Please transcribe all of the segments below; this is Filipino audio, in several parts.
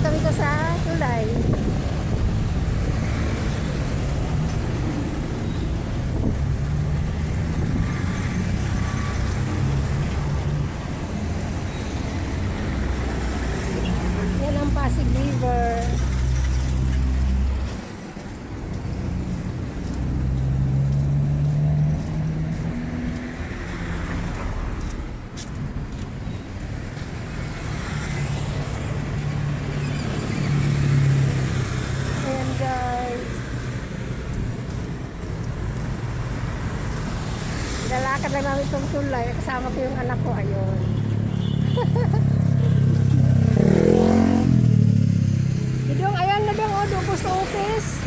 kami ko sa tulay. Yan ang Pasig River. Ayan guys. Lalakad lang namin itong tulay. Kasama ko yung anak ko. Ayun. Dong, ayan na dong. O, doon post office.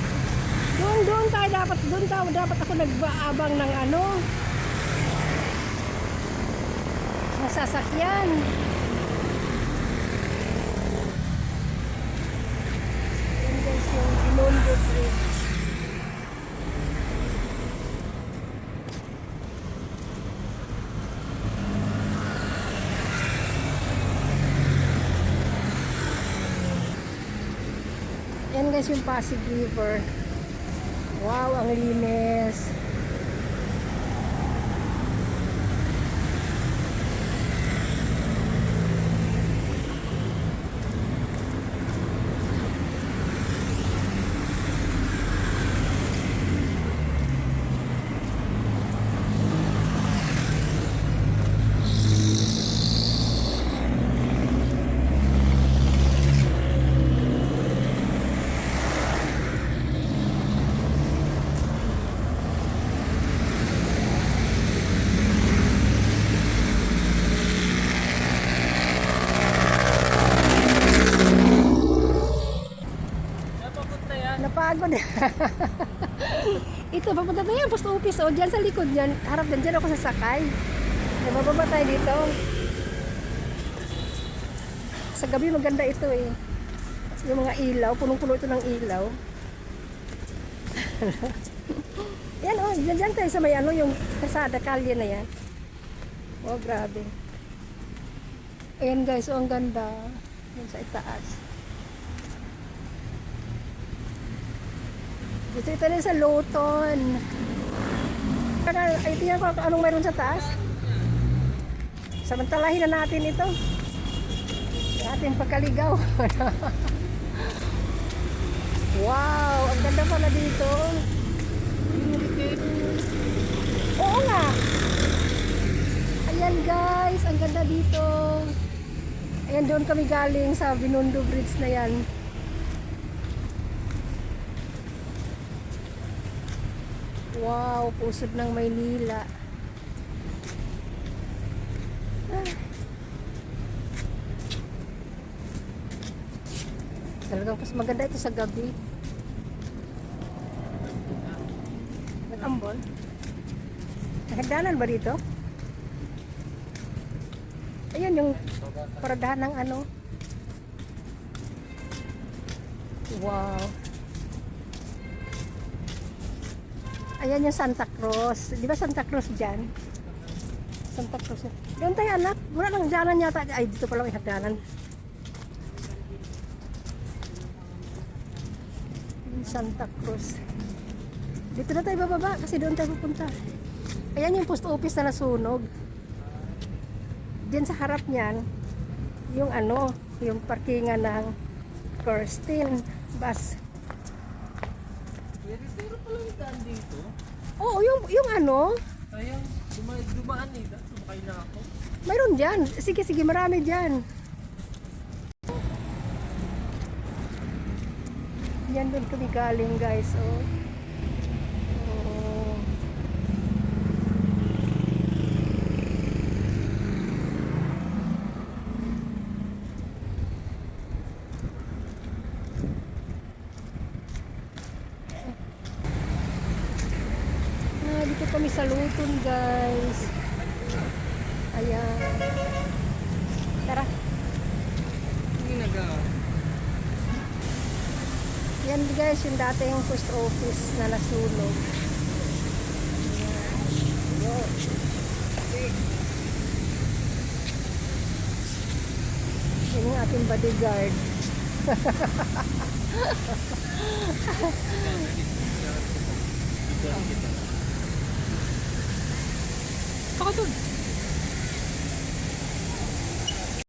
Doon, doon tayo dapat. Doon tayo dapat ako nagbaabang ng ano. Ng sasakyan. Ayan guys, yung Binondo Bridge. Yan guys yung Pasig River. Wow, ang linis. Yan. Napagod. Ito, papunta tayo yung post office. O, dyan sa likod dyan. Harap dyan, dyan ako sasakay. Nabababa tayo dito. Sa gabi maganda ito eh. Yung mga ilaw, punong-puno ito ng ilaw. yan o, oh, dyan, dyan tayo sa may ano, yung kasada, kalye na yan. Oh, grabe. Ayan guys, oh, ang ganda. Yan sa itaas. Dito ito rin sa Loton. Ay, tingnan ko anong meron sa taas. Samantalahin na natin ito. Ating pagkaligaw. wow, ang ganda pala dito. Oo nga. Ayan guys, ang ganda dito. Ayan doon kami galing sa Binondo Bridge na yan. Wow, pusod ng Maynila. Ah. Talagang mas maganda ito sa gabi. Nag-ambon? Nagdanan ba dito? Ayun yung paradahan ng ano. Wow. Ayan yung Santa Cruz. Di ba Santa Cruz dyan? Santa Cruz. Doon tayo anak. Wala lang hagdanan yata. Ay, dito pala may hagdanan. Santa Cruz. Dito na tayo bababa kasi doon tayo pupunta. Ayan yung post office na nasunog. Diyan sa harap niyan, yung ano, yung parkingan ng Kirsten bus. Pwede pero pala yung daan dito. Oo, yung, yung ano, Sayang, duma dumaan eh. Dahil Sumakay na ako. Mayroon dyan. Sige, sige, marami dyan. Yan doon kami galing guys. Oh. Ah, dito kami sa Luton guys. Ayan. Tara. Nag Yan guys, yung dati yung post office na nasunog. Ayan. Yan yung ating bodyguard. 파 가.